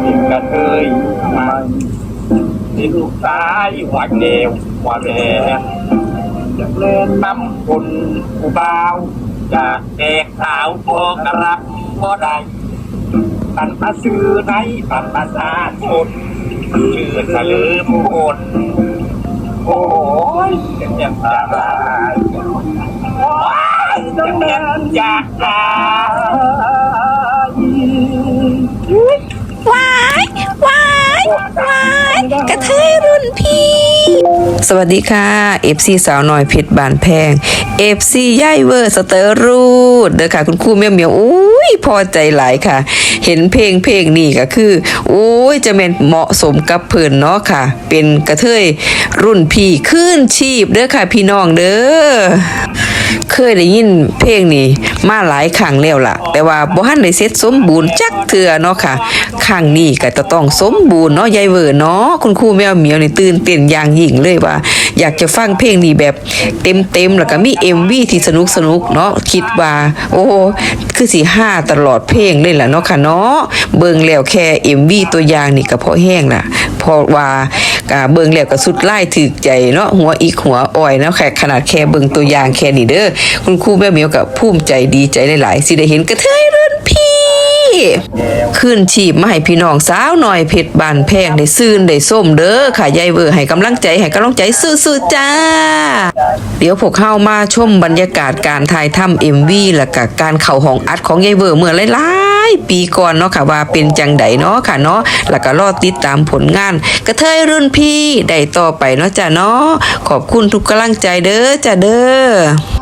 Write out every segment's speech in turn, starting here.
เป็นกระเทยมันที่ลูกชายหวานเดวหวานแหวนจะเล่นน้ำคนผู้บ่าวจากแดกสาวพอกระับบ่ได้ตันมาซื้อในบัตรประชาชนชื่อเฉลิมพลโอ้ยจะเจ็บจะตายว้ายจะเจ็บจะตา ยวายกระเทยรุ่นพี่ สวัสดีค่ะ FC สาวน้อยเพชรบานแพง FC ย่ายเวอร์สเตอร์รูดเด้อค่ะ คุณครูเมียวเมียวอุ้ยพอใจหลายค่ะ เห็นเพลงเพลงนี่ก็คืออุ้ยจะเป็นเหมาะสมกับเพิ่นเนาะค่ะ เป็นกระเทยรุ่นพี่ขึ้นชีพเด้อค่ะพี่น้องเด้อเคยได้ยินเพลงนี้ มาหลายครั้งแล้วล่ะ แต่ว่าบ่ทันได้เสร็จสมบูรณ์จักเทื่อเนาะค่ะครั้งนี้ก็จะต้องสมบูรณ์เนาะยายเวอร์เนาะคุณครูแมวเหมียวนี่ตื่นเต้นอย่างยิ่งเลยว่า อยากจะฟังเพลงนี้แบบเต็มๆแล้วก็มี MV ที่สนุกสนุกๆเนาะคิดว่า โอ้คือสิห้าตลอดเพลงเลยล่ะเนาะค่ะเนาะเบิ่งแล้วแค่ MV ตัวอย่างนี่ก็พอแห้งล่ะเพราะว่าอ่าเบิ่งแล้วก็สุดไล่ถึกใจเนาะหัวอีกหัวอ่อยเนาะแค่ขนาดแค่เบิ่งตัวอย่างแค่นี้เด้อคุณครูแม่เหมียวกับภูมิใจดีใจหลายๆสิได้เห็นกระเทยรุ่นพี่ขึ้นชีพมาให้พี่น้องสาวหน่อยเพชรบานแพงได้ซื่นได้ส้มเด้อค่ะยายเวอร์ให้กำลังใจให้กำลังใจสู้ๆจ้า เดี๋ยวพวกเข้ามาชมบรรยากาศการถ่ายทำเอ็มวีและกับการเข่าห้องอัดของยายเวอร์เมื่อหลายๆปีก่อนเนาะค่ะว่าเป็นจังไดเนาะค่ะเนาะแล้วก็รอติดตามผลงาน กระเทยรุ่นพี่ได้ต่อไปเนาะจ้าเนาะขอบคุณทุกกำลังใจเด้อจ้าเด้อ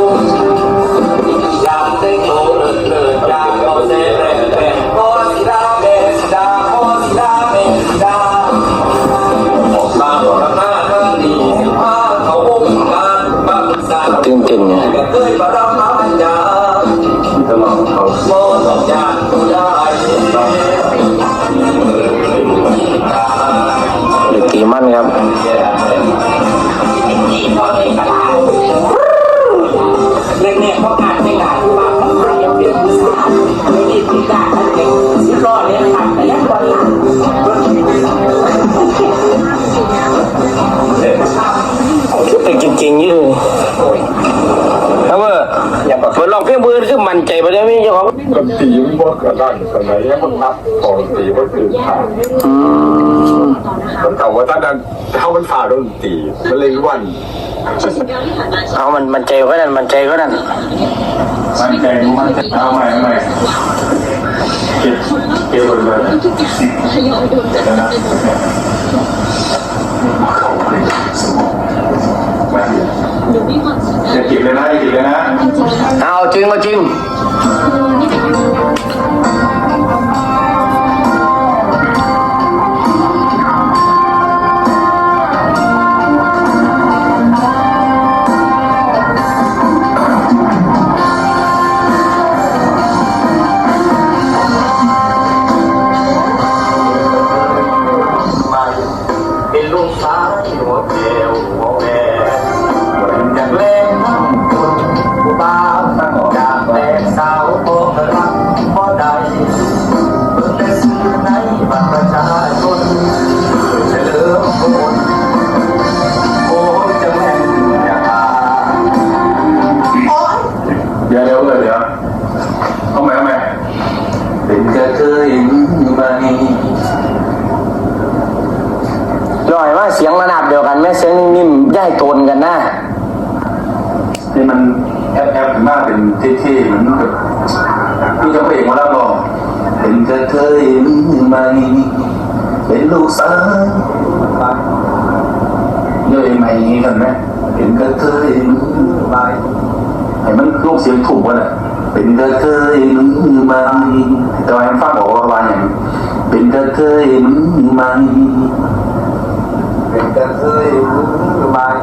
เจ้าของก็ตีมันบ่กระด้างสมัยนี้มันนับของตีมันคือขาดมันเก่าว่าถ้าดันเท่ามันฝ่าโดนตีมันเลยวันเอามันมันใจก็นั่นมันใจก็นั่นมันแกงมันเอาใหม่ใหม่เก็บเก็บหมดเลยนะอย่าเก็บเลยนะอย่าเก็บเลยนะเอาจริงเอาจริง กระเทยไหมลอยว่าเสียงระดับเดียวกันแม่เสียงนิ่มๆย่ายโตนกันนะนี่มันแอบแอบมากเป็นเท่ๆเหมือนแบบพี่จะเพลงมาแล้วหรอเป็นกระเทยไหมเป็นลูกสาวเยอะไหม่กันไหมเป็นกระเทยไหมให้มันลูกเสียงถูกวะเนี่ย เป็นกระเทยมือบางทำไมฟ้าบอกว่าบางอย่าเป็นกระเทยมือบางเป็นกระเทยมือบาง